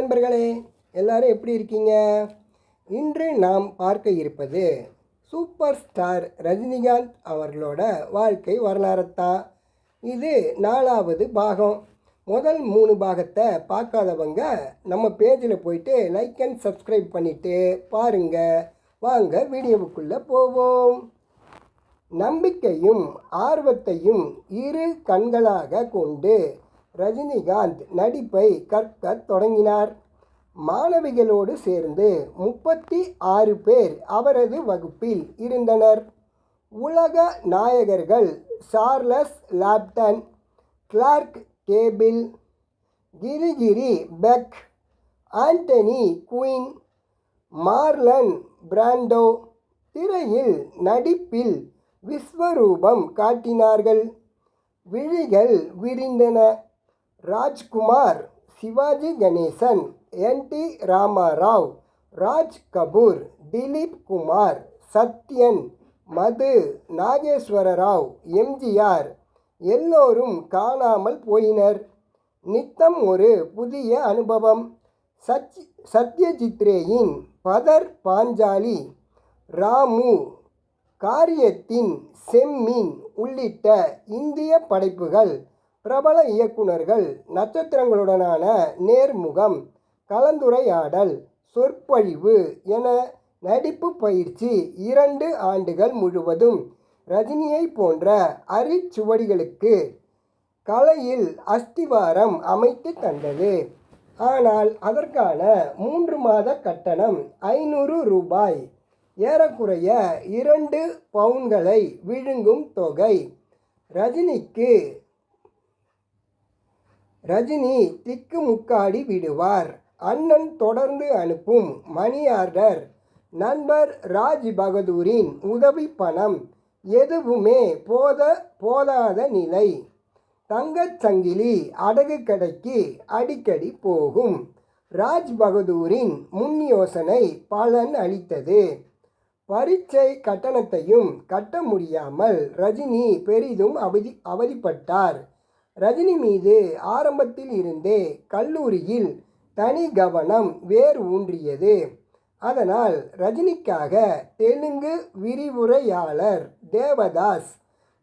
நண்பர்களே எல்லாரும் எப்படி இருக்கீங்க? இன்று நாம் பார்க்க இருப்பது சூப்பர் ஸ்டார் ரஜினிகாந்த் அவர்களோட வாழ்க்கை வரலாறத்தான் இது நாலாவது பாகம். முதல் மூணு பாகத்தை பார்க்காதவங்க நம்ம பேஜில் போயிட்டு லைக் அண்ட் சப்ஸ்கிரைப் பண்ணிவிட்டு பாருங்க. வாங்க வீடியோவுக்குள்ளே போவோம். நம்பிக்கையும் ஆர்வத்தையும் இரு கண்களாக கொண்டு ரஜினிகாந்த் நடிப்பை கற்கத் தொடங்கினார். மாணவிகளோடு சேர்ந்து முப்பத்தி ஆறு பேர் அவரது வகுப்பில் இருந்தனர். உலக நாயகர்கள் Charles Laughton Clark Gable Gregory Peck Anthony Quinn Marlon Brando திரையில் நடிப்பில் விஸ்வரூபம் காட்டினார்கள். விழிகள் விரிந்தன. Rajkumar Sivaji Ganesan N T Ramarao Raj Kapoor Dilip Kumar Sathyan Madhu Nageswara Rao MGR எல்லோரும் காணாமல் போயினர். நித்தம் ஒரு புதிய அனுபவம். சச் சத்யஜித்ரேயின் பதர் பாஞ்சாலி ராமு காரியத்தின் செம்மீன் உள்ளிட்ட இந்திய படைப்புகள் பிரபல இயக்குனர்கள் நட்சத்திரங்களுடனான நேர்முகம் கலந்துரையாடல் சொற்பொழிவு என நடிப்பு பயிற்சி இரண்டு ஆண்டுகள் முழுவதும் ரஜினியை போன்ற அரிச்சுவடிகளுக்கு கலையில் அஸ்திவாரம் அமைத்து தந்தது. ஆனால் அதற்கான மூன்று மாத கட்டணம் ஐநூறு ரூபாய். ஏறக்குறைய இரண்டு பவுன்களை விழுங்கும் தொகை ரஜினிக்கு ரஜினி திக்கு முக்காடி விடுவார். அண்ணன் தொடர்ந்து அனுப்பும் மணி ஆர்டர். நண்பர் ராஜ் பகதூரின் உதவி பணம். எதுவுமே போத போதாத நிலை. தங்கச் சங்கிலி அடகு கடைக்கு அடிக்கடி போகும். ராஜ் பகதூரின் முன் யோசனை பலன் அளித்தது. பரீட்சை கட்டணத்தையும் கட்ட முடியாமல் ரஜினி பெரிதும் அவதி அவதிப்பட்டார். ரஜினி மீது ஆரம்பத்தில் இருந்தே கல்லூரியில் தனி கவனம் வேர் ஊன்றியது. அதனால் ரஜினிக்காக தெலுங்கு விரிவுரையாளர் தேவதாஸ்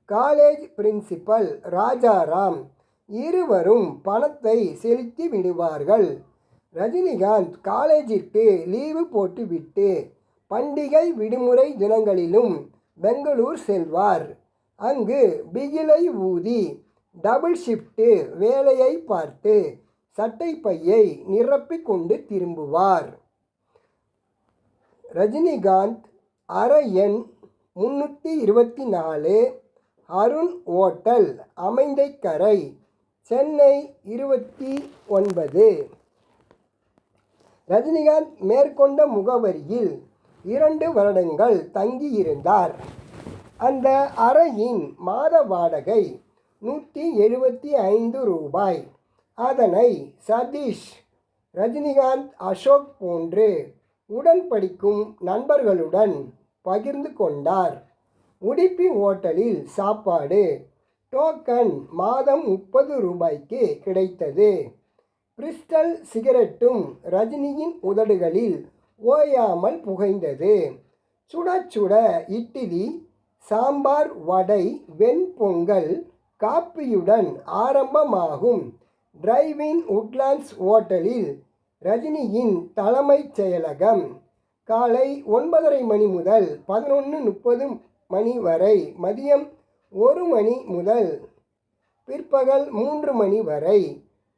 காலேஜ் பிரின்சிபல் ராஜாராம் இருவரும் பணத்தை செலுத்தி விடுவார்கள். ரஜினிகாந்த் காலேஜிற்கு லீவு போட்டுவிட்டு பண்டிகை விடுமுறை தினங்களிலும் பெங்களூர் செல்வார். அங்கு பிகிலை ஊதி டபுள் ஷிஃப்ட்டு வேலையை பார்த்து சட்டை பையை நிரப்பிக்கொண்டு திரும்புவார். ரஜினிகாந்த் அறை எண் முன்னூற்றி இருபத்தி நாலு அருண் ஓட்டல் அமைந்தைக்கரை சென்னை இருபத்தி ஒன்பது. ரஜினிகாந்த் மேற்கொண்ட முகவரியில் இரண்டு வருடங்கள் தங்கியிருந்தார். அந்த அறையின் மாத வாடகை நூற்றி எழுபத்தி ஐந்து ரூபாய். அதனை சதீஷ் ரஜினிகாந்த் அசோக் போன்று உடன் படிக்கும் நண்பர்களுடன் பகிர்ந்து கொண்டார். உடுப்பி ஓட்டலில் சாப்பாடு டோக்கன் மாதம் முப்பது ரூபாய்க்கு கிடைத்தது. பிரிஸ்டல் சிகரெட்டும் ரஜினியின் உதடுகளில் ஓயாமல் புகைந்தது. சுட சுட இட்லி சாம்பார் வடை வெண்பொங்கல் காப்பியுடன் ஆரம்பமாகும். டிரைவின் உட்லாண்ட்ஸ் ஓட்டலில் ரஜினியின் தலைமைச் செயலகம் காலை ஒன்பதரை மணி முதல் பதினொன்று முப்பது மணி வரை மதியம் ஒரு மணி முதல் பிற்பகல் மூன்று மணி வரை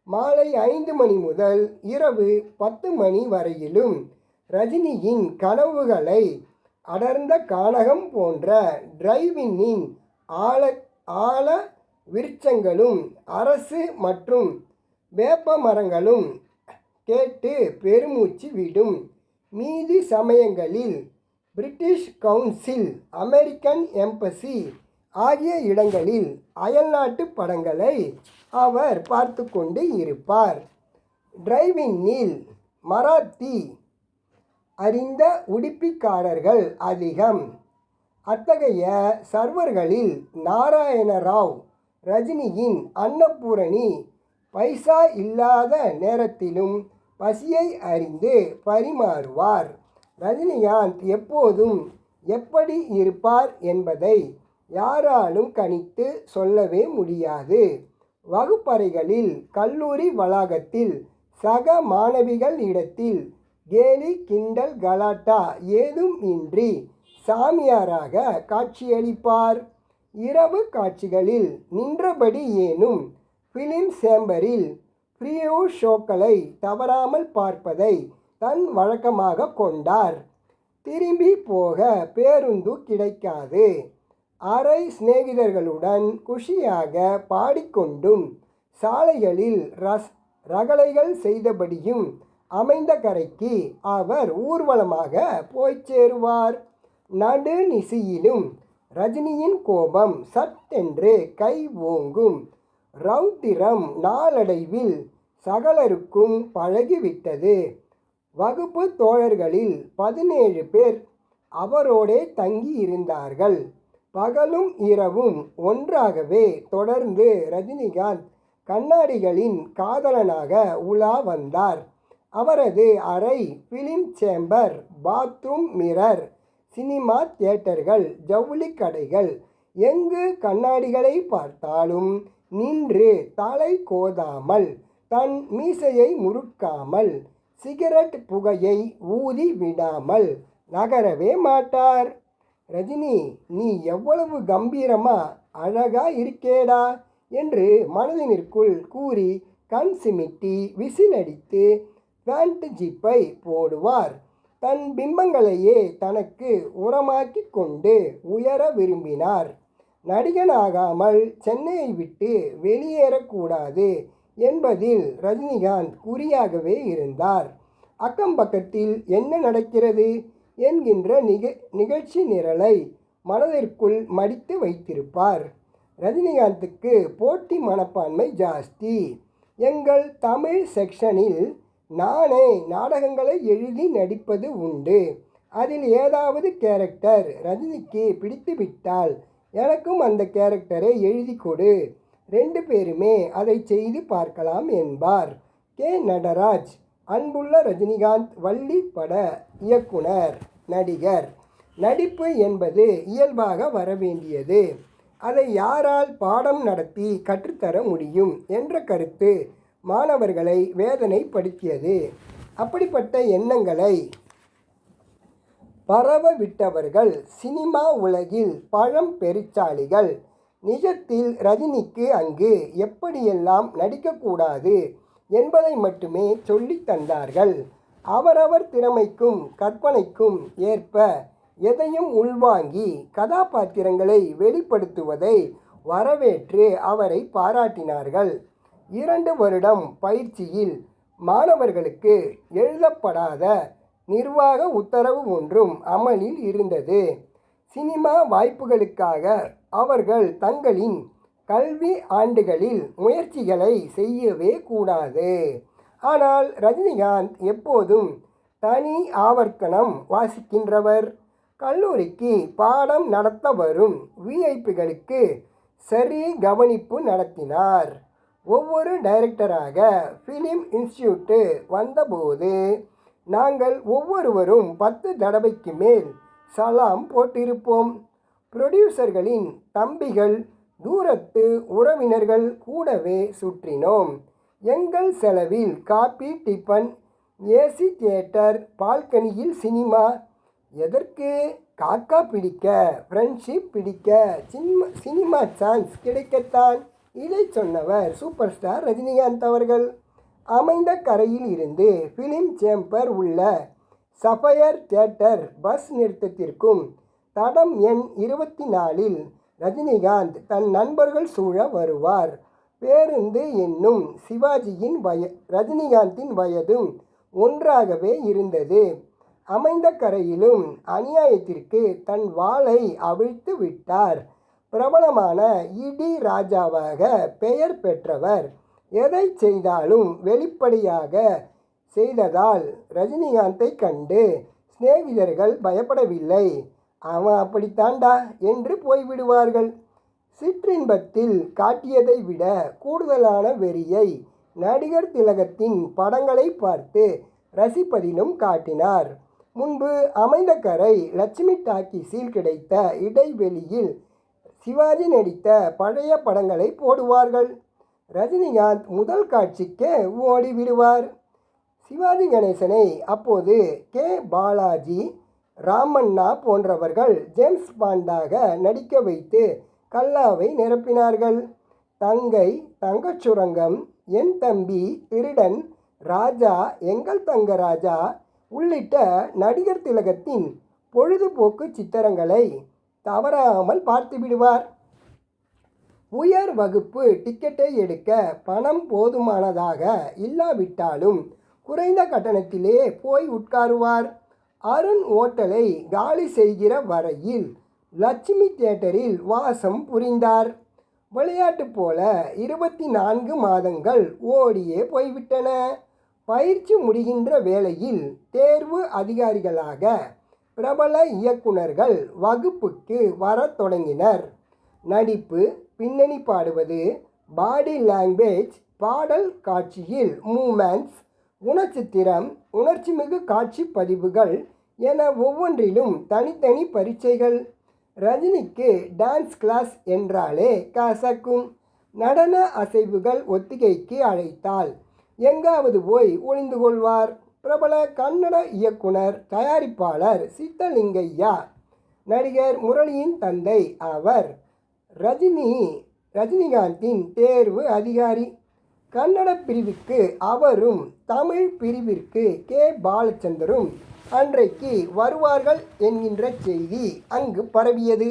மாலை ஐந்து மணி முதல் இரவு பத்து மணி வரையிலும் ரஜினியின் கனவுகளை அடர்ந்த கானகம் போன்ற டிரைவின்னின் ஆழ ஆழ விருட்சங்களும் அரசு மற்றும் வேப்ப மரங்களும் கேட்டு பெருமூச்சு விடும். மீதி சமயங்களில் பிரிட்டிஷ் கவுன்சில் அமெரிக்கன் எம்பசி ஆகிய இடங்களில் அயல்நாட்டு படங்களை அவர் பார்த்து கொண்டு இருப்பார். டிரைவிங்கில் மராத்தி அறிந்த உடுப்பிக்காரர்கள் அதிகம். அத்தகைய சர்வர்களில் நாராயண ராவ் ரஜினியின் அன்னபூரணி பைசா இல்லாத நேரத்திலும் பசியை அறிந்து பரிமாறுவார். ரஜினிகாந்த் எப்போதும் எப்படி இருப்பார் என்பதை யாராலும் கணித்து சொல்லவே முடியாது. வகுப்பறைகளில் கல்லூரி வளாகத்தில் சக மாணவிகள் இடத்தில் கேலி கிண்டல் கலாட்டா ஏதும் இன்றி சாமியாராக காட்சியளிப்பார். இரவு காட்சிகளில் நின்றபடி ஏனும் ஃபிலிம் சேம்பரில் ப்ரியோ ஷோக்களை தவறாமல் பார்ப்பதை தன் வழக்கமாக கொண்டார். திரும்பி போக பேருந்து கிடைக்காது. அரை சிநேகிதர்களுடன் குஷியாக பாடிக்கொண்டும் சாலைகளில் ரஸ் ரகளைகள் செய்தபடியும் அமைந்த கரைக்கு அவர் ஊர்வலமாக போய்ச் சேருவார். நடுநிசியிலும் ரஜினியின் கோபம் சட்டென்று கை ஓங்கும். ரௌத்திரம் நாளடைவில் சகலருக்கும் பழகிவிட்டது. வகுப்பு தோழர்களில் பதினேழு பேர் அவரோடே தங்கியிருந்தார்கள். பகலும் இரவும் ஒன்றாகவே தொடர்ந்து ரஜினிகாந்த் கண்ணாடிகளின் காதலனாக உலா வந்தார். அவரது அறை film chamber bathroom mirror cinema தியேட்டர்கள் ஜவுளி கடைகள் எங்கு கண்ணாடிகளை பார்த்தாலும் நின்று தலை கோதாமல் தன் மீசையை முறுக்காமல் சிகரெட் புகையை ஊதி விடாமல் நகரவே மாட்டார். ரஜினி நீ எவ்வளவு கம்பீரமா அழகா இருக்கேடா என்று மனதினிற்குள் கூறி கண் சிமிட்டி விசிலடித்து பேண்ட் ஜிப்பை போடுவார். தன் பிம்பங்களையே தனக்கு உரமாக்கி கொண்டு உயர விரும்பினார். நடிகனாகாமல் சென்னையை விட்டு வெளியேறக்கூடாது என்பதில் ரஜினிகாந்த் குறியாகவே இருந்தார். அக்கம் பக்கத்தில் என்ன நடக்கிறது என்கின்ற நிக நிகழ்ச்சி நிரலை மனதிற்குள் மடித்து வைத்திருப்பார். ரஜினிகாந்துக்கு போட்டி மனப்பான்மை ஜாஸ்தி. எங்கள் தமிழ் செக்ஷனில் நானே நாடகங்களை எழுதி நடிப்பது உண்டு. அதில் ஏதாவது கேரக்டர் ரஜினிக்கு பிடித்து விட்டால் எனக்கும் அந்த கேரக்டரை எழுதி கொடு. ரெண்டு பேருமே அதை செய்து பார்க்கலாம் என்பார். கே. நடராஜ் அன்புள்ள ரஜினிகாந்த் வள்ளி பட இயக்குனர் நடிகர். நடிப்பு என்பது இயல்பாக வரவேண்டியது. அதை யாரால் பாடம் நடத்தி கற்றுத்தர முடியும் என்ற கருத்து மாணவர்களை வேதனைப்படுத்தியது. அப்படிப்பட்ட எண்ணங்களை பரவ விட்டவர்கள் சினிமா உலகில் பழம் பெருச்சாளிகள். நிஜத்தில் ரஜினிக்கு அங்கு எப்படியெல்லாம் நடிக்கக்கூடாது என்பதை மட்டுமே சொல்லித் தந்தார்கள். அவரவர் திறமைக்கும் கற்பனைக்கும் ஏற்ப எதையும் உள்வாங்கி கதாபாத்திரங்களை வெளிப்படுத்துவதை வரவேற்று அவரை பாராட்டினார்கள். இரண்டு வருடம் பயிற்சியில் மாணவர்களுக்கு எழுதப்படாத நிர்வாக உத்தரவு ஒன்றும் அமலில் இருந்தது. சினிமா வாய்ப்புகளுக்காக அவர்கள் தங்களின் கல்வி ஆண்டுகளில் முயற்சிகளை செய்யவே கூடாது. ஆனால் ரஜினிகாந்த் எப்போதும் தனி ஆவர்த்தனம் வாசிக்கின்றவர். கல்லூரிக்கு பாடம் நடத்த வரும் விஐபிகளுக்கு சரி கவனிப்பு நடத்தினார். ஒவ்வொரு டைரக்டராக ஃபிலிம் இன்ஸ்டியூட்டு வந்தபோது நாங்கள் ஒவ்வொருவரும் பத்து தடவைக்கு மேல் சலாம் போட்டிருப்போம். புரொடியூசர்களின் தம்பிகள் தூரத்து உறவினர்கள் கூடவே சுற்றினோம். எங்கள் செலவில் காபி டிஃபன் ஏசி தியேட்டர் பால்கனியில் சினிமா எதற்கு காக்கா பிடிக்க ஃப்ரெண்ட்ஷிப் பிடிக்க சினிமா சினிமா சான்ஸ் கிடைக்கத்தான் இதை சொன்னவர் சூப்பர் ஸ்டார் ரஜினிகாந்த் அவர்கள். அமைந்த கரையில் இருந்து ஃபிலிம் சேம்பர் உள்ள சஃபயர் தியேட்டர் பஸ் நிறுத்தத்திற்கும் தடம் எண் இருபத்தி நாலில் ரஜினிகாந்த் தன் நண்பர்கள் சூழ வருவார். பேருந்து என்னும் சிவாஜியின் வய ரஜினிகாந்தின் வயதும் ஒன்றாகவே இருந்தது. அமைந்த கரையிலும் அநியாயத்திற்கு தன் வாளை அவிழ்த்து விட்டார். பிரபலமான இடி ராஜாவாக பெயர் பெற்றவர். எதை செய்தாலும் வெளிப்படையாக செய்ததால் ரஜினிகாந்தை கண்டு சிநேகிதர்கள் பயப்படவில்லை. அவன் அப்படித்தாண்டா என்று போய்விடுவார்கள். சிற்றின்பத்தில் காட்டியதை விட கூடுதலான வெறியை நடிகர் திலகத்தின் படங்களை பார்த்து ரசிப்பதிலும் காட்டினார். முன்பு அமைந்த கரை லட்சுமி டாக்கீஸில் கிடைத்த இடைவெளியில் சிவாஜி நடித்த பழைய படங்களை போடுவார்கள். ரஜினிகாந்த் முதல் காட்சிக்கே ஓடிவிடுவார் சிவாஜி கணேசனை அப்போது கே. பாலாஜி ராமண்ணா போன்றவர்கள் ஜேம்ஸ் பாண்டாக நடிக்க வைத்து கல்லாவை நிரப்பினார்கள். தங்கை தங்கச் சுரங்கம் என் தம்பி திருடன் ராஜா எங்கள் தங்க ராஜா உள்ளிட்ட நடிகர் திலகத்தின் பொழுதுபோக்கு சித்திரங்களை தவறாமல் பார்த்து விடுவார். உயர் வகுப்பு டிக்கெட்டை எடுக்க பணம் போதுமானதாக இல்லாவிட்டாலும் குறைந்த கட்டணத்திலே போய் உட்காருவார். அருண் ஓட்டலை காலி செய்கிற வரையில் லட்சுமி தியேட்டரில் வாசம் புரிந்தார். விளையாட்டு போல இருபத்தி நான்கு மாதங்கள் ஓடியே போய்விட்டன. பயிற்சி முடிகின்ற வேளையில் தேர்வு அதிகாரிகளாக பிரபல இயக்குனர்கள் வகுப்புக்கு வரத் தொடங்கினர். நடிப்பு பின்னணி பாடுவது பாடி லாங்குவேஜ் பாடல் காட்சியில் மூமெண்ட்ஸ் குணச்சித்திரம் உணர்ச்சிமிகு காட்சி பதிவுகள் என ஒவ்வொன்றிலும் தனித்தனி பரீட்சைகள். ரஜினிக்கு டான்ஸ் கிளாஸ் என்றாலே கசக்கும். நடன அசைவுகள் ஒத்திகைக்கு அழைத்தால் எங்காவது போய் ஒளிந்து கொள்வார். பிரபல கன்னட இயக்குனர் தயாரிப்பாளர் சித்தலிங்கையா நடிகர் முரளியின் தந்தை அவர் ரஜினி ரஜினிகாந்தின் தேர்வு அதிகாரி. கன்னட பிரிவுக்கு அவரும் தமிழ் பிரிவிற்கு கே. பாலச்சந்தரும் அன்றைக்கு வருவார்கள் என்கின்ற செய்தி அங்கு பரவியது.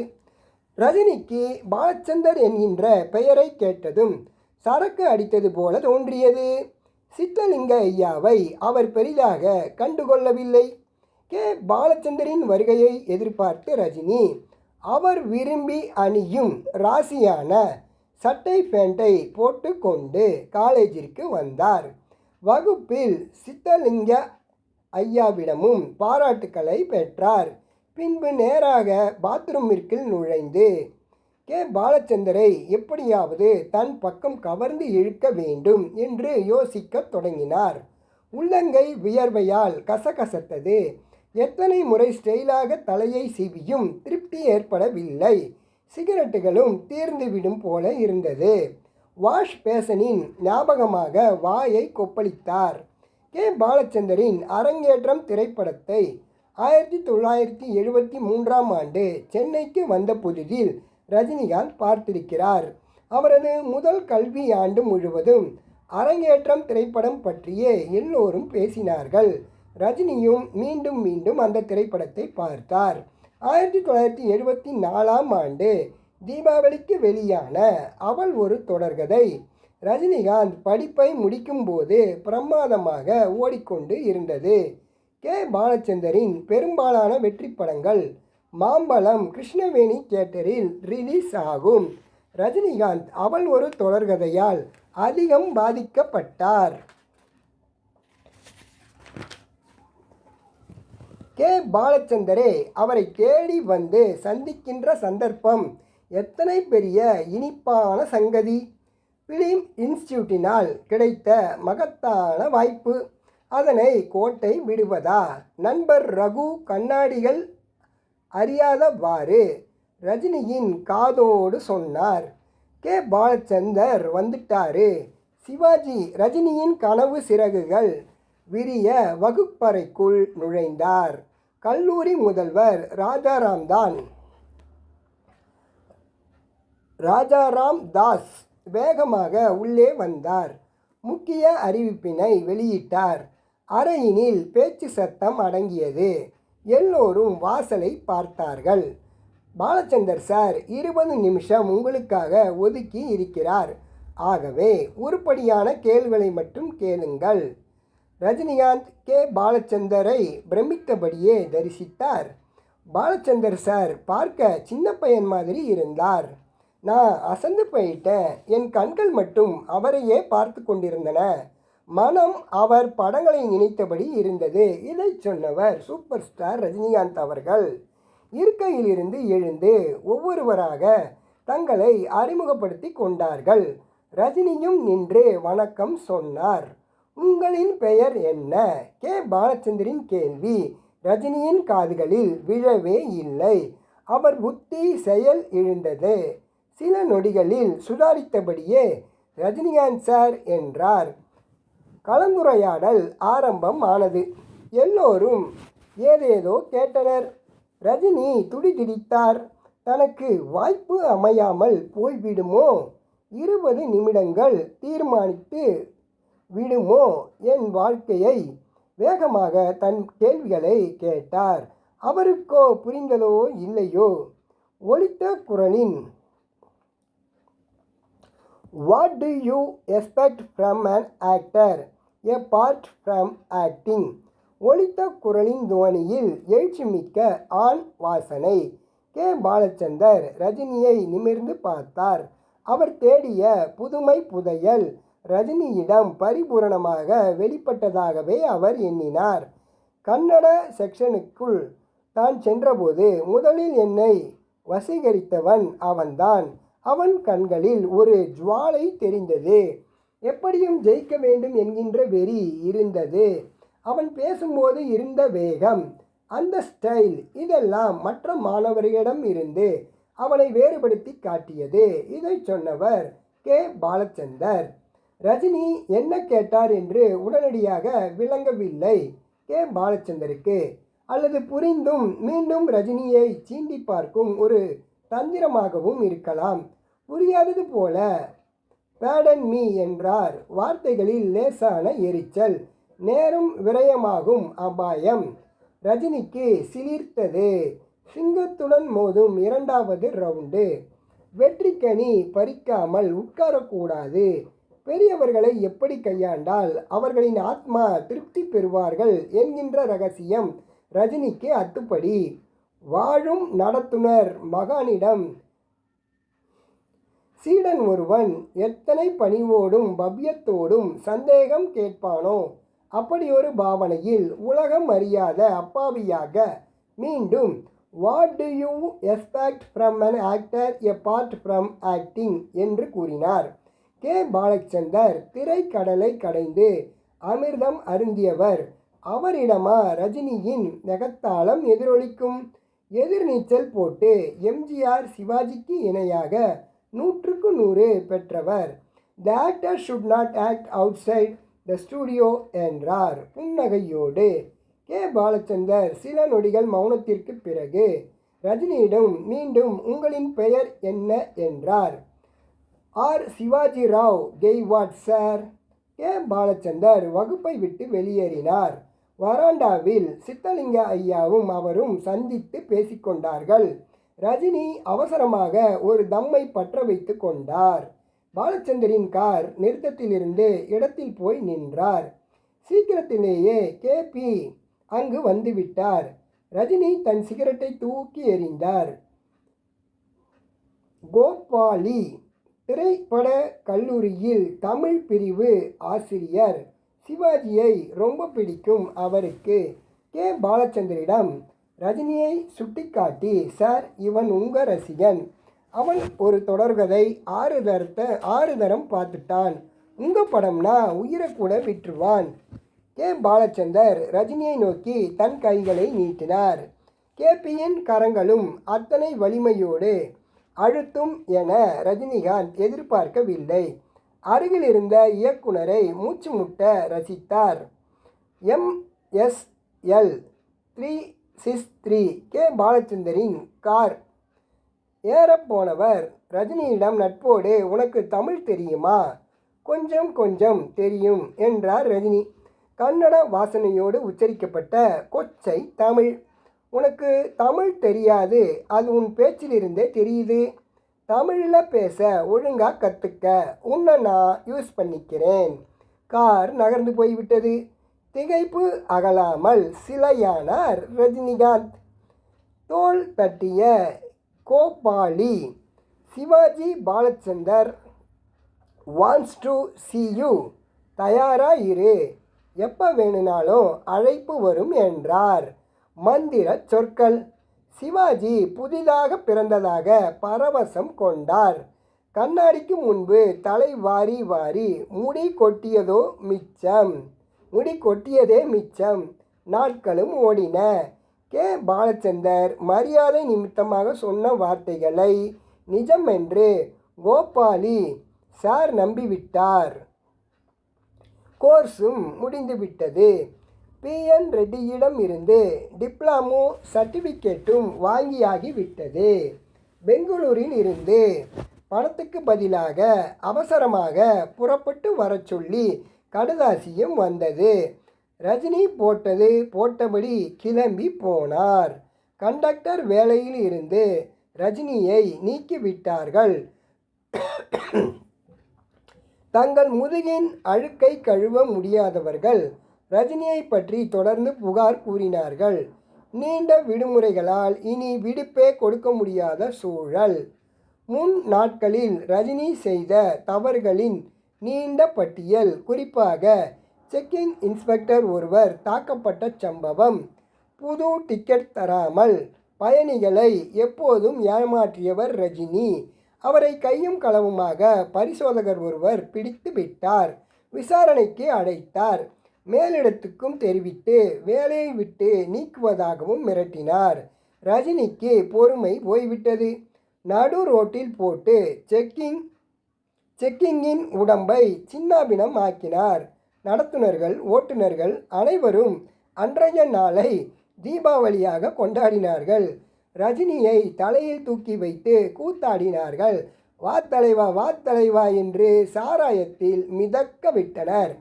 ரஜினிக்கு பாலச்சந்தர் என்கின்ற பெயரை கேட்டதும் சரக்கு அடித்தது போல தோன்றியது. சித்தலிங்க ஐயாவை அவர் பெரிதாக கண்டுகொள்ளவில்லை. கே. பாலச்சந்தரின் வருகையை எதிர்பார்த்து ரஜினி அவர் விரும்பி அணியும் ராசியான சட்டை பேண்டை போட்டுக்கொண்டு காலேஜிற்கு வந்தார். வகுப்பில் சித்தலிங்க ஐயாவிடமும் பாராட்டுக்களை பெற்றார். பின்பு நேராக பாத்ரூமிற்குள் நுழைந்து கே பாலச்சந்தரை எப்படியாவது தன் பக்கம் கவர்ந்து இழுக்க வேண்டும் என்று யோசிக்கத் தொடங்கினார். உள்ளங்கை வியர்வையால் கசகசத்தது. எத்தனை முறை ஸ்டைலாக தலையை சீவியும் திருப்தி ஏற்படவில்லை. சிகரெட்டுகளும் தீர்ந்துவிடும் போல இருந்தது. வாஷ் பேசனின் ஞாபகமாக வாயை கொப்பளித்தார். கே பாலச்சந்தரின் அரங்கேற்றம் திரைப்படத்தை ஆயிரத்தி தொள்ளாயிரத்தி எழுபத்தி மூன்றாம் ஆண்டு சென்னைக்கு வந்த புதிதில் ரஜினிகாந்த் பார்த்திருக்கிறார். அவரது முதல் கல்வி ஆண்டு முழுவதும் அரங்கேற்றம் திரைப்படம் பற்றியே எல்லோரும் பேசினார்கள். ரஜினியும் மீண்டும் மீண்டும் அந்த திரைப்படத்தை பார்த்தார். ஆயிரத்தி தொள்ளாயிரத்தி எழுபத்தி நாலாம் ஆண்டு தீபாவளிக்கு வெளியான அவள் ஒரு தொடர்கதை. ரஜினிகாந்த் படிப்பை முடிக்கும்போது பிரமாதமாக ஓடிக்கொண்டு இருந்தது. கே. பாலச்சந்தரின் பெரும்பாலான வெற்றி படங்கள் மாம்பழம் கிருஷ்ணவேணி தியேட்டரில் ரிலீஸ் ஆகும். ரஜினிகாந்த் அவள் ஒரு தொடர்கதையால் அதிகம் பாதிக்கப்பட்டார். கே. பாலச்சந்தரே அவரை தேடி வந்து சந்திக்கின்ற சந்தர்ப்பம் எத்தனை பெரிய இனிப்பான சங்கதி? ஃபிலிம் இன்ஸ்டியூட்டினால் கிடைத்த மகத்தான வாய்ப்பு. அதனை கோட்டை விடுவதா? நண்பர் ரகு கண்ணாடிகள் அறியாதவாறு ரஜினியின் காதோடு சொன்னார். கே. பாலச்சந்தர் வந்துட்டாரு. சிவாஜி ரஜினியின் கனவு சிறகுகள் விரிய வகுப்பறைக்குள் நுழைந்தார். கல்லூரி முதல்வர் ராஜாராம் தான். ராஜாராம் தாஸ் வேகமாக உள்ளே வந்தார். முக்கிய அறிவிப்பினை வெளியிட்டார். அறையினில் பேச்சு சத்தம் அடங்கியது. எல்லோரும் வாசலை பார்த்தார்கள். பாலச்சந்தர் சார் இருபது நிமிஷம் உங்களுக்காக ஒதுக்கி இருக்கிறார். ஆகவே உருப்படியான கேள்விகளை மட்டும் கேளுங்கள். ரஜினிகாந்த் கே. பாலச்சந்தரை பிரமித்தபடியே தரிசித்தார். பாலச்சந்தர் சார் பார்க்க சின்ன பையன் மாதிரி இருந்தார். நான் அசந்து போயிட்டேன். என் கண்கள் மட்டும் அவரையே பார்த்து கொண்டிருந்தன. மனம் அவர் படங்களை நினைத்தபடி இருந்தது. இதை சொன்னவர் சூப்பர் ஸ்டார் ரஜினிகாந்த் அவர்கள். இருக்கையிலிருந்து எழுந்து ஒவ்வொருவராக தங்களை அறிமுகப்படுத்தி கொண்டார்கள். ரஜினியும் நின்று வணக்கம் சொன்னார். உங்களின் பெயர் என்ன? கே. பாலச்சந்தரின் கேள்வி. ரஜினியின் காதுகளில் விழவே இல்லை. அவர் புத்தி செயல் எழுந்தது சில நொடிகளில் சுதாரித்தபடியே ரஜினிகாந்த் சார் என்றார். கலந்துரையாடல் ஆரம்பம் ஆனது. எல்லோரும் ஏதேதோ கேட்டனர். ரஜினி துடிதுடித்தார் தனக்கு வாய்ப்பு அமையாமல் போய்விடுமோ? இருபது நிமிடங்கள் தீர்மானித்து விடுமோ என் வாழ்க்கையை? வேகமாக தன் கேள்விகளை கேட்டார். அவருக்கோ புரிந்ததோ இல்லையோ? ஒலித்த குரலின் what do you expect from an actor apart from acting ஒளித்த குரலின் துவனியில் எழுச்சிமிக்க ஆண் வாசனை. கே. பாலச்சந்தர் ரஜினியை நிமிர்ந்து பார்த்தார். அவர் தேடிய புதுமை புதையல் ரஜினியிடம் பரிபூரணமாக வெளிப்பட்டதாகவே அவர் எண்ணினார். கன்னட செக்ஷனுக்குள் தான் சென்றபோது முதலில் என்னை வசீகரித்தவன் அவன்தான். அவன் கண்களில் ஒரு ஜுவாலை தெரிந்தது. எப்படியும் ஜெயிக்க வேண்டும் என்கின்ற வெறி இருந்தது. அவன் பேசும்போது இருந்த வேகம் அந்த ஸ்டைல் இதெல்லாம் மற்ற மாணவர்களிடம் இருந்து அவனை வேறுபடுத்தி காட்டியது. இதை சொன்னவர் கே. பாலச்சந்தர். ரஜினி என்ன கேட்டார் என்று உடனடியாக விளங்கவில்லை. கே. பாலச்சந்தருக்கு அல்லது புரிந்தும் மீண்டும் ரஜினியை சீண்டி பார்க்கும் ஒரு தந்திரமாகவும் இருக்கலாம். புரியாதது போல பேடன் மீ என்றார். வார்த்தைகளில் லேசான எரிச்சல். நேரம் விரயமாகும் அபாயம். ரஜினிக்கு சிலிர்த்தது. சிங்கத்துடன் மோதும் இரண்டாவது ரவுண்டு. வெற்றிக்கனி பறிக்காமல் உட்காரக்கூடாது. பெரியவர்களை எப்படி கையாண்டால் அவர்களின் ஆத்மா திருப்தி பெறுவார்கள் என்கின்ற ரகசியம் ரஜினிக்கு அத்துப்படி. வாழும் நடத்துனர் மகானிடம் சீடன் ஒருவன் எத்தனை பணிவோடும் பவ்யத்தோடும் சந்தேகம் கேட்பானோ? அப்படியொரு பாவனையில் உலகம் அறியாத அப்பாவியாக மீண்டும் what do you expect from an actor apart from acting என்று கூறினார். கே. பாலச்சந்தர் திரைக்கடலை கடைந்து அமிர்தம் அருந்தியவர் அவரிடமா ரஜினியின் நெகத்தாளம் எதிரொலிக்கும்? எதிர்நீச்சல் போட்டு எம்ஜிஆர் சிவாஜிக்கு இணையாக நூற்றுக்கு நூறு பெற்றவர். The actor should not act outside the studio என்றார். புன்னகையோடு. கே. பாலச்சந்தர் சில நொடிகள் மௌனத்திற்கு பிறகு ரஜினியிடம் மீண்டும் உங்களின் பெயர் என்ன என்றார். R. Sivaji Rao Gaikwad sir? K. Balachander வகுப்பை விட்டு வெளியேறினார். வராண்டாவில் சித்தலிங்க ஐயாவும் அவரும் சந்தித்து பேசிக்கொண்டார்கள். ரஜினி அவசரமாக ஒரு தம்மை பற்ற வைத்து கொண்டார். பாலச்சந்தரின் கார் நிறுத்தத்திலிருந்து இடத்தில் போய் நின்றார். சீக்கிரத்திலேயே கேபி அங்கு வந்துவிட்டார். ரஜினி தன் சிகரெட்டை தூக்கி எறிந்தார். கோபாலி திரைப்பட கல்லூரியில் தமிழ் பிரிவு ஆசிரியர். சிவாஜியை ரொம்ப பிடிக்கும் அவருக்கு. கே. பாலச்சந்தரிடம் ரஜினியை சுட்டிக்காட்டி சார் இவன் உங்க ரசிகன். அவன் ஒரு தொடர்கதை ஆறு தரத்தை ஆறு தரம் பார்த்துட்டான். உங்கள் படம்னா உயிரை கூட விட்டுருவான். கே. பாலச்சந்தர் ரஜினியை நோக்கி தன் கைகளை நீட்டினார். கேபியின் கரங்களும் அத்தனை வலிமையோடு அழுத்தும் என ரஜினிகாந்த் எதிர்பார்க்கவில்லை. அருகில் இருந்த இயக்குனரை மூச்சு முட்ட ரசித்தார் எம்எஸ்எல் த்ரீ சிஸ் த்ரீ கே. பாலச்சந்தரின் கார். ஏறப்போனவர் ரஜினியிடம் நட்போடு உனக்கு தமிழ் தெரியுமா? கொஞ்சம் கொஞ்சம் தெரியும் என்றார் ரஜினி. கன்னட வாசனையோடு உச்சரிக்கப்பட்ட கொச்சை தமிழ். உனக்கு தமிழ் தெரியாது. அது உன் பேச்சிலிருந்தே தெரியுது. தமிழில் பேச ஒழுங்காக கற்றுக்க உன்னை நான் யூஸ் பண்ணிக்கிறேன். கார் நகர்ந்து போய்விட்டது. திகைப்பு அகலாமல் சிலையானார் ரஜினிகாந்த். தோல் தட்டிய Gopali Sivaji Balachander wants to see you தயாராக இரு எப்போ வேணுனாலும் அழைப்பு வரும் என்றார். மந்திர சொற்கள் சிவாஜி புதிதாக பிறந்ததாக பரவசம் கொண்டார். கண்ணாடிக்கு முன்பு தலை வாரி வாரி முடி கொட்டியதோ மிச்சம். முடி கொட்டியதே மிச்சம். நாட்களும் ஓடின. கே. பாலச்சந்தர் மரியாதை நிமித்தமாக சொன்ன வார்த்தைகளை நிஜம் என்று கோபாலி சார் நம்பிவிட்டார். கோர்ஸும் முடிந்துவிட்டது பிஎன் ரெட்டியிடம் இருந்து டிப்ளமோ சர்டிஃபிகேட்டும் வாங்கியாகிவிட்டது பெங்களூரில் இருந்து பணத்துக்கு பதிலாக அவசரமாக புறப்பட்டு வரச் சொல்லி கடுதாசியும் வந்தது. ரஜினி போட்டது போட்டபடி கிளம்பி போனார். கண்டக்டர் வேலையில் இருந்து ரஜினியை நீக்கிவிட்டார்கள். தங்கள் முதுகின் அழுக்கை கழுவ முடியாதவர்கள் ரஜினியை பற்றி தொடர்ந்து புகார் கூறினார்கள். நீண்ட விடுமுறைகளால் இனி விடுப்பே கொடுக்க முடியாத சூழல். முன் நாட்களில் ரஜினி செய்த தவறுகளின் நீண்ட பட்டியல். குறிப்பாக செக்கிங் இன்ஸ்பெக்டர் ஒருவர் தாக்கப்பட்ட சம்பவம். புது டிக்கெட் தராமல் பயணிகளை எப்போதும் ஏமாற்றியவர் ரஜினி. அவரை கையும் களவுமாக பரிசோதகர் ஒருவர் பிடித்து விட்டார். விசாரணைக்கு அழைத்தார். மேலிடத்துக்கும் தெரிவித்து வேலையை விட்டு நீக்குவதாகவும் மிரட்டினார். ரஜினிக்கு பொறுமை போய்விட்டது. நடு ரோட்டில் போட்டு செக்கிங் செக்கிங்கின் உடம்பை சின்னாபினம் ஆக்கினார். நடத்துனர்கள் ஓட்டுநர்கள் அனைவரும் அன்றைய நாளை தீபாவளியாக கொண்டாடினார்கள். ரஜினியை தலையில் தூக்கி வைத்து கூத்தாடினார்கள். வா தலைவா வா தலைவா என்று சாராயத்தில் மிதக்க விட்டனர்.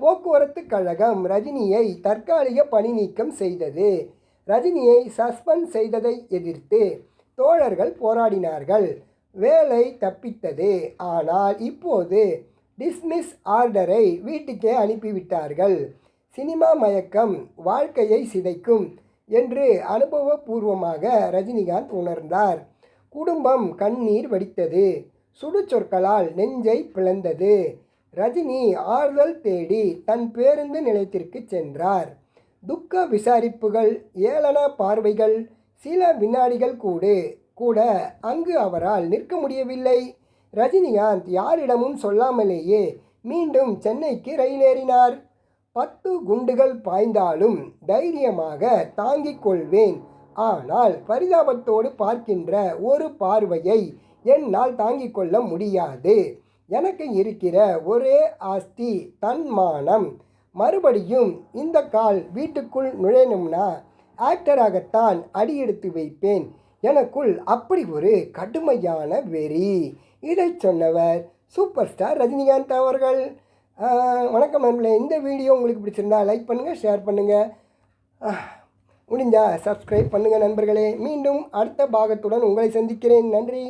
போக்குவரத்து கழகம் ரஜினியை தற்காலிக பணி நீக்கம் செய்தது. ரஜினியை சஸ்பெண்ட் செய்ததை எதிர்த்து தோழர்கள் போராடினார்கள். வேலை தப்பித்தது. ஆனால் இப்போது டிஸ்மிஸ் ஆர்டரை வீட்டுக்கே அனுப்பிவிட்டார்கள். சினிமா மயக்கம் வாழ்க்கையை சிதைக்கும் என்று அனுபவபூர்வமாக ரஜினிகாந்த் உணர்ந்தார். குடும்பம் கண்ணீர் வடித்தது. சுடுச்சொற்களால் நெஞ்சை பிளந்தது. ரஜினி ஆறுதல் தேடி தன் பேருந்து நிலையத்திற்கு சென்றார். துக்க விசாரிப்புகள் ஏளன பார்வைகள் சில வினாடிகள் கூட கூட அங்கு அவரால் நிற்க முடியவில்லை. ரஜினிகாந்த் யாரிடமும் சொல்லாமலேயே மீண்டும் சென்னைக்கு ரயில் ஏறினார் பத்து குண்டுகள் பாய்ந்தாலும் தைரியமாக தாங்கிக் கொள்வேன். ஆனால் பரிதாபத்தோடு பார்க்கின்ற ஒரு பார்வையை என்னால் தாங்கிக் கொள்ள முடியாது. எனக்கு இருக்கிற ஒரே ஆஸ்தி தன்மானம். மறுபடியும் இந்த கால் வீட்டுக்குள் நுழையணும்னா ஆக்டராகத்தான் அடியெடுத்து வைப்பேன். எனக்குள் அப்படி ஒரு கடுமையான வெறி. இதை சொன்னவர் சூப்பர் ஸ்டார் ரஜினிகாந்த் அவர்கள். வணக்கம் நண்பர்களே. இந்த வீடியோ உங்களுக்கு பிடிச்சிருந்தா லைக் பண்ணுங்கள் ஷேர் பண்ணுங்கள் முடிஞ்சா சப்ஸ்கிரைப் பண்ணுங்கள் நண்பர்களே. மீண்டும் அடுத்த பாகத்துடன் உங்களை சந்திக்கிறேன். நன்றி.